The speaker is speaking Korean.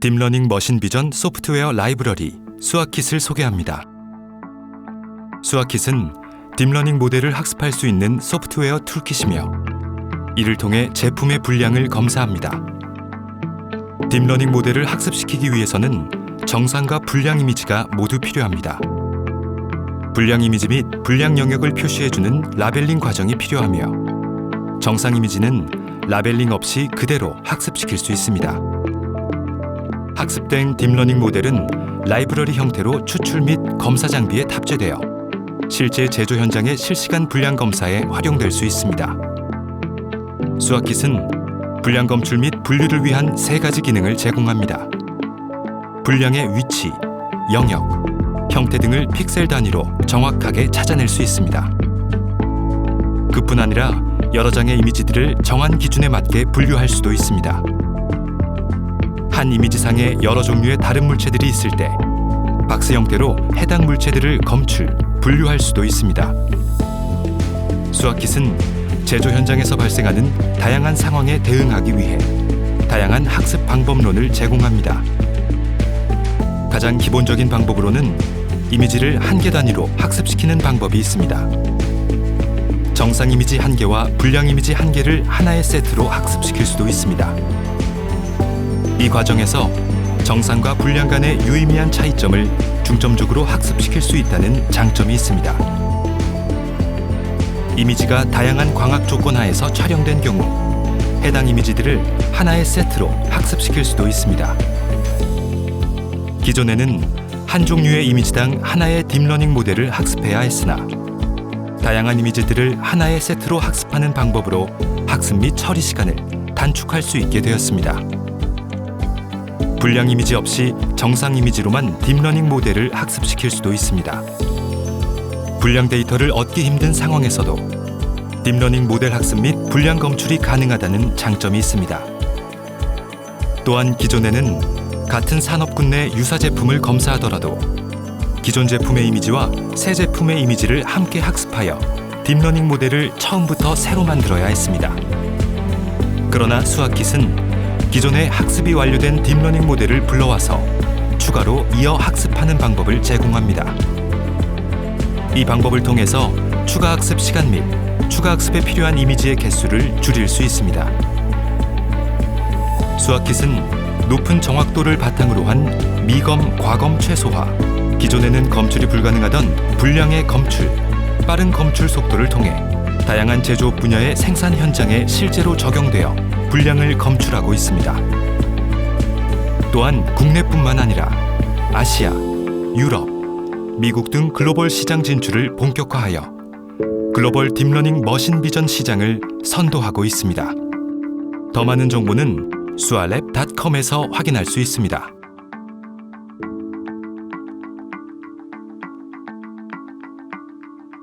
딥러닝 머신 비전 소프트웨어 라이브러리 수학킷을 소개합니다. 수학킷은 딥러닝 모델을 학습할 수 있는 소프트웨어 툴킷이며 이를 통해 제품의 분량을 검사합니다. 딥러닝 모델을 학습시키기 위해서는 정상과 분량 이미지가 모두 필요합니다. 분량 이미지 및 분량 영역을 표시해주는 라벨링 과정이 필요하며 정상 이미지는 라벨링 없이 그대로 학습시킬 수 있습니다. 학습된 딥러닝 모델은 라이브러리 형태로 추출 및 검사 장비에 탑재되어 실제 제조 현장의 실시간 분량 검사에 활용될 수 있습니다. 수학킷은 분량 검출 및 분류를 위한 세 가지 기능을 제공합니다. 분량의 위치, 영역, 형태 등을 픽셀 단위로 정확하게 찾아낼 수 있습니다. 그뿐 아니라 여러 장의 이미지들을 정한 기준에 맞게 분류할 수도 있습니다. 한 이미지상에 여러 종류의 다른 물체들이 있을 때 박스 형태로 해당 물체들을 검출, 분류할 수도 있습니다. 수학킷은 제조 현장에서 발생하는 다양한 상황에 대응하기 위해 다양한 학습 방법론을 제공합니다. 가장 기본적인 방법으로는 이미지를 한 개 단위로 학습시키는 방법이 있습니다. 정상 이미지 한 개와 불량 이미지 한 개를 하나의 세트로 학습시킬 수도 있습니다. 이 과정에서 정상과 불량 간의 유의미한 차이점을 중점적으로 학습시킬 수 있다는 장점이 있습니다. 이미지가 다양한 광학 조건 하에서 촬영된 경우 해당 이미지들을 하나의 세트로 학습시킬 수도 있습니다. 기존에는 한 종류의 이미지당 하나의 딥러닝 모델을 학습해야 했으나 다양한 이미지들을 하나의 세트로 학습하는 방법으로 학습 및 처리 시간을 단축할 수 있게 되었습니다. 불량 이미지 없이 정상 이미지로만 딥러닝 모델을 학습시킬 수도 있습니다. 불량 데이터를 얻기 힘든 상황에서도 딥러닝 모델 학습 및 불량 검출이 가능하다는 장점이 있습니다. 또한 기존에는 같은 산업군 내 유사 제품을 검사하더라도 기존 제품의 이미지와 새 제품의 이미지를 함께 학습하여 딥러닝 모델을 처음부터 새로 만들어야 했습니다. 그러나 수학킷은 기존의 학습이 완료된 딥러닝 모델을 불러와서 추가로 이어 학습하는 방법을 제공합니다. 이 방법을 통해서 추가 학습 시간 및 추가 학습에 필요한 이미지의 개수를 줄일 수 있습니다. 수학킷은 높은 정확도를 바탕으로 한 미검, 과검 최소화, 기존에는 검출이 불가능하던 불량의 검출, 빠른 검출 속도를 통해 다양한 제조업 분야의 생산 현장에 실제로 적용되어 불량을 검출하고 있습니다. 또한 국내뿐만 아니라 아시아, 유럽, 미국 등 글로벌 시장 진출을 본격화하여 글로벌 딥러닝 머신 비전 시장을 선도하고 있습니다. 더 많은 정보는 수아랩.com에서 확인할 수 있습니다.